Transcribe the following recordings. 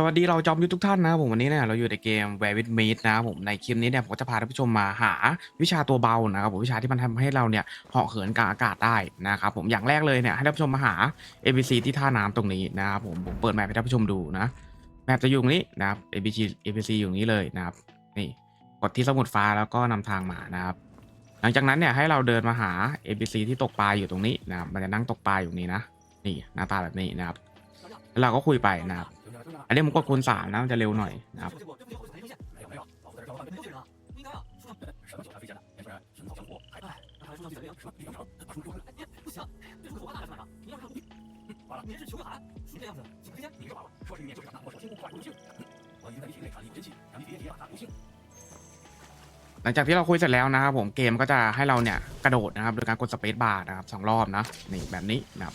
สวัสดีเราจอมยุทธทุกท่านนะครับผมวันนี้เนี่ยเราอยู่ในเกม Where with Meat นะครับผมในคลิปนี้เนี่ยผมก็จะพาท่านผู้ชมมาหาวิชาตัวเบานะครับผมวิชาที่มันทำให้เราเนี่ยเหาะเหินกลางอากาศได้นะครับผมอย่างแรกเลยเนี่ยให้ท่านผู้ชมมาหา ABC ที่ท่าน้ำตรงนี้นะครับผมผมเปิดแมปให้ท่านผู้ชมดูนะแมปจะอยู่ตรงนี้นะครับ ABC ABC อยู่ตรงนี้เลยนะครับนี่กดที่สมุดฟ้าแล้วก็นำทางมานะครับ หลังจากนั้นเนี่ยให้เราเดินมาหา ABC ที่ตกปลาอยู่ตรงนี้นะครับมันจะนั่งตกปลาอยู่นี่นะนี่หน้าตาแบบนี้นะครับแล้วเราก็คุยไปนะครับ อันนี้มันก็คูณสามนะจะเร็วหน่อยนะครับหลังจากที่เราคุยเสร็จแล้วนะครับผมเกมก็จะให้เราเนี่ยกระโดดนะครับโดยการกดสเปซบาร์นะครับสองรอบนะนี่แบบนี้นะครับ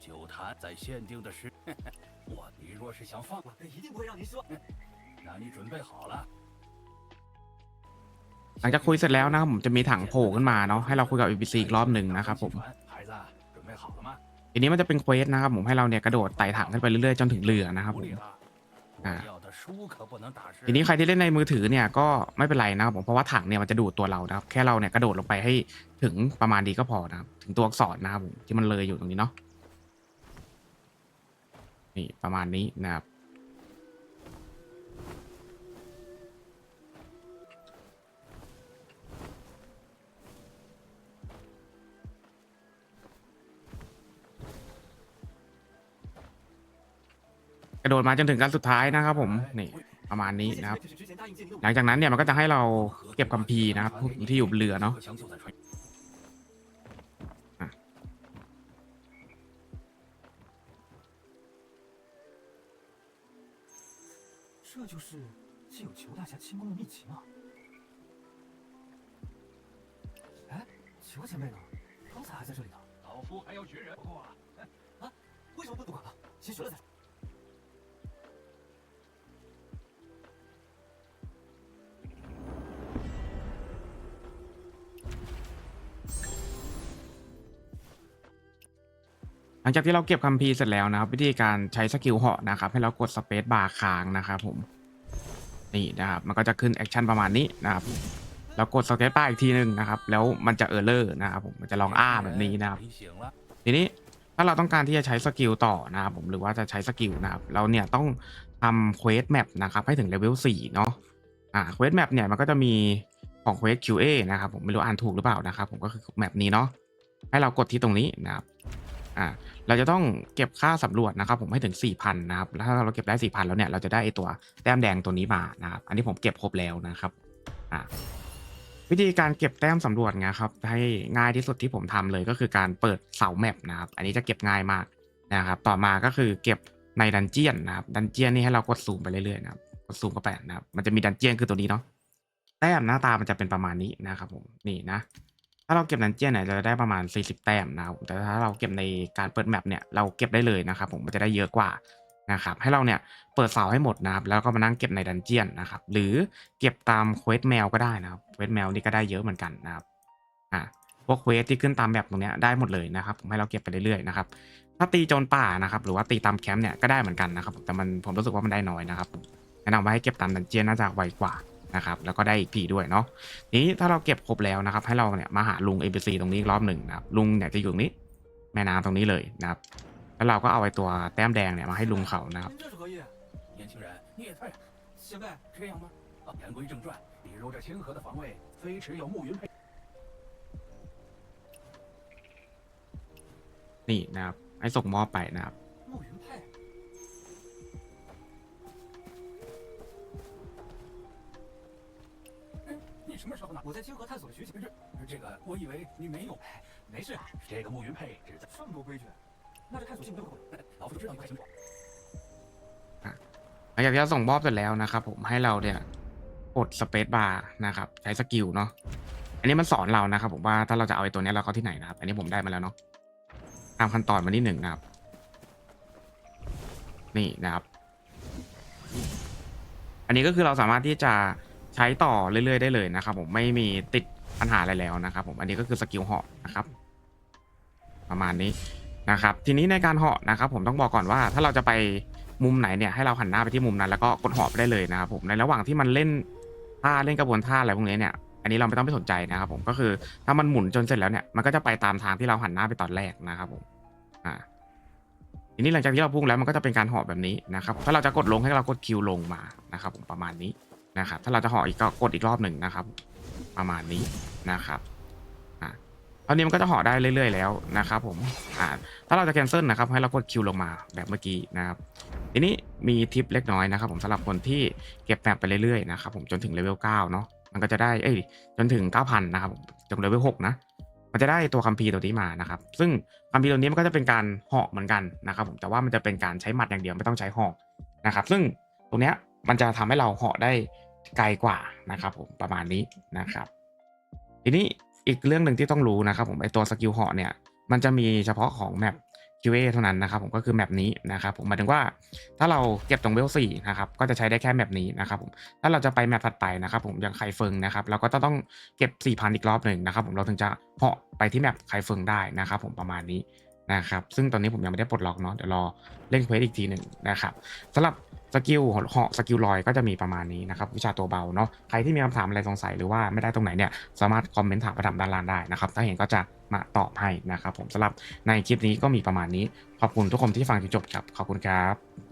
到了，而九坛在限定的时，我你若是想放，我一定不会让您失望。那你准备好了。 หลังจากคุยเสร็จแล้วนะครับผมจะมีถังโผล่ขึ้นมาเนาะให้เราคุยกับ ABC อีกรอบหนึ่งนะครับผม 孩子，准备好了吗？ ทีนี้มันจะเป็นเควสนะครับผมให้เราเนี่ยกระโดดไต่ถังขึ้นไปเรื่อยๆจนถึงเรือนะครับผม 无理了。我啊要的书可不能打湿。 ทีนี้ใครที่เล่นในมือถือเนี่ยก็ไม่เป็นไรนะครับผมเพราะว่าถังเนี่ยมันจะดูดตัวเรานะครับแค่เราเนี่ยกระโดดลงไปให้ถึงประมาณดีก็พอนะครับถึงตัวอักษรนะครับผมที่มันเลยอยู่ตรงนี้เนาะ นี่ประมาณนี้นะครับ กระโดดมาจนถึงการสุดท้ายนะครับผม นี่ประมาณนี้นะครับ หลังจากนั้นเนี่ยมันก็จะให้เราเก็บคัมภีร์นะครับที่อยู่บนเรือเนาะ 这就是既有裘大侠轻功的秘籍吗？哎，裘前辈呢？刚才还在这里呢。老夫还要学人，不过啊，啊为什么不不管了？先学了再说。ังจากที่เราเก็บคัมภีร์เสร็จแล้วนะครับ วิธีการใช้สกิลเหาะนะครับ ให้เรากดสเปซบาร์ค้างนะครับผมนี่นะครับมันก็จะขึ้นแอคชั่นประมาณนี้นะครับเรากดสเปซบาร์อีกทีหนึ่งนะครับ แล้วมันจะเออร์เลอร์นะครับผมมันจะลองอ้าแบบนี้นะครับ ทีนี้ถ้าเราต้องการที่จะใช้สกิลต่อนะครับผมหรือว่าจะใช้สกิลนะครับเราเนี่ยต้องทำเควสแมปนะครับให้ถึงเลเวล4เนาะอ่าเควสแมปเนี่ยมันก็จะมีของเควส QA นะครับผมไม่รู้อ่านถูกหรือเปล่านะครับผมก็คือแมปนี้เนาะให้เรากดที่ตรงนี้นะครับ อ่าเราจะต้องเก็บค่าสำรวจนะครับผมให้ถึง 4,000นะครับแล้วถ้าเราเก็บได้ 4,000 แล้วเนี่ยเราจะได้ไอตัวแต้มแดงตัวนี้มานะครับอันนี้ผมเก็บครบแล้วนะครับอ่าวิธีการเก็บแต้มสำรวจไงครับให้ง่ายที่สุดที่ผมทำเลยก็คือการเปิดเสาแมปนะครับอันนี้จะเก็บง่ายมากนะครับต่อมาก็คือเก็บในดันเจียนนะครับดันเจียนนี่ให้เรากดซูมไปเรื่อยๆนะครับกดซูมเข้าไปนะครับมันจะมีดันเจียนคือตัวนี้เนาะแต้มหน้าตามันจะเป็นประมาณนี้นะครับผมนี่นะ ถ้าเราเก็บดันเจียนเนี่ยจะได้ประมาณ 40 แต้มนะครับแต่ถ้าเราเก็บในการเปิดแมปเนี่ยเราเก็บได้เลยนะครับผมมันจะได้เยอะกว่านะครับให้เราเนี่ยเปิดเสาให้หมดนะครับแล้วก็มานั่งเก็บในดันเจียนนะครับหรือเก็บตามเควสแมวก็ได้นะครับเควสแมวนี่ก็ได้เยอะเหมือนกันนะครับอ่าพวกเควสที่ขึ้นตามแบบตรงนี้ได้หมดเลยนะครับผมให้เราเก็บไปเรื่อยๆนะครับถ้าตีโจรป่านะครับหรือว่าตีตามแคมป์เนี่ยก็ได้เหมือนกันนะครับแต่มันผมรู้สึกว่ามันได้น้อยนะครับแนะนำว่าให้เก็บตามดันเจียนน่าจะไวกว่า นะครับแล้วก็ได้อีกทีด้วยเนาะนี้ถ้าเราเก็บครบแล้วนะครับ ให้เราเนี่ยมาหาลุง NPC ตรงนี้รอบหนึ่งนะครับลุงเนี่ยจะอยู่นี้แม่น้ำตรงนี้เลยนะครับ แล้วเราก็เอาไอ้ตัวแต้มแดงเนี่ยมาให้ลุงเขานะครับนี่นะครับให้ส่งมอบไปนะครับ 什么时候呢？我在清河探索了许久，这个我以为你没有。没事，这个慕云佩只在这么多规矩，那这探索性不就够了？老夫就知道你不太清楚。 หลังจากที่เราส่งมอบเสร็จแล้วนะครับผมให้เราเนี่ยกดสเปซบาร์นะครับใช้สกิลเนาะอันนี้มันสอนเรานะครับผมว่าถ้าเราจะเอาไอ้ตัวเนี้ยเราเข้าที่ไหนนะครับ อันนี้ผมได้มาแล้วเนาะตามขั้นตอนมาที่หนึ่งนะครับ นี่นะครับ อันนี้ก็คือเราสามารถที่จะ ใช้ต่อเรื่อยๆได้เลยนะครับผมไม่มีติดปัญหาอะไรแล้วนะครับผมอันนี้ก็คือสกิลเหาะนะครับ ประมาณนี้นะครับ ทีนี้ในการเหาะนะครับ ผมต้องบอกก่อนว่าถ้าเราจะไปมุมไหนเนี่ยให้เราหันหน้าไปที่มุมนั้น แล้วก็กดเหาะไปได้เลยนะครับผมในระหว่างที่มันเล่นท่าเล่นกระบวนท่าอะไรพวกนี้เนี่ยอันนี้เราไม่ต้องไปสนใจนะครับผมก็คือถ้ามันหมุนจนเสร็จแล้วเนี่ยมันก็จะไปตามทางที่เราหันหน้าไปตอนแรกนะครับผมอ่าทีนี้หลังจากที่เราพุ่งแล้วมันก็จะเป็นการเหาะแบบนี้นะครับถ้าเราจะกดลงให้เรากดคิวลงมานะครับผมประมาณนี้ นะครับ ถ้าเราจะเหาะอีกก็กดอีกรอบหนึ่งนะครับ ประมาณนี้นะครับอ่าตอนนี้มันก็จะเหาะได้เรื่อยๆ แล้วนะครับ ผมอ่าถ้าเราจะแคนเซิลนะครับ ให้เรากดคิวลงมาแบบเมื่อกี้นะครับทีนี้มีทิปเล็กน้อยนะครับ ผมสำหรับคนที่เก็บแมปไปเรื่อยๆนะครับผมจนถึงเลเวล9เนาะมันก็จะได้เอ้ยจนถึง 9,000 นะครับจนเลเวล6นะมันจะได้ตัวคัมภีร์ตัวนี้มานะครับ ซึ่งคัมภีร์ตัวนี้มันก็จะเป็นการเหาะเหมือนกันนะครับ ผมแต่ว่ามันจะเป็นการใช้หมัดอย่างเดียวไม่ต้องใช้หอกนะครับ ซึ่งตรงเนี้ย มันจะทำให้เราเหาะได้ไกลกว่านะครับผมประมาณนี้นะครับ ทีนี้อีกเรื่องหนึ่งที่ต้องรู้นะครับผมไอตัวสกิลเหาะเนี่ยมันจะมีเฉพาะของแมป QA เท่านั้นนะครับผมก็คือแมปนี้นะครับผมหมายถึงว่าถ้าเราเก็บตรงเวลสี่นะครับก็จะใช้ได้แค่แมปนี้นะครับผมถ้าเราจะไปแมปถัดไปนะครับผมอย่างไคเฟิงนะครับเราก็ต้องเก็บ 4,000 อีกรอบหนึ่งนะครับผมเราถึงจะเหาะไปที่แมปไคเฟิงได้นะครับผมประมาณนี้นะครับซึ่งตอนนี้ผมยังไม่ได้ปลดล็อกเนาะเดี๋ยวรอเล่นเควสอีกทีหนึ่งนะครับสำหรับ สกิลเหาะสกิลลอยก็จะมีประมาณนี้นะครับวิชาตัวเบาเนาะใครที่มีคำถามอะไรสงสัยหรือว่าไม่ได้ตรงไหนเนี่ยสามารถคอมเมนต์ถามประถามด้านล่างได้นะครับถ้าเห็นก็จะมาตอบให้นะครับผมสำหรับในคลิปนี้ก็มีประมาณนี้ ขอบคุณทุกคนที่ฟังจนจบครับขอบคุณครับ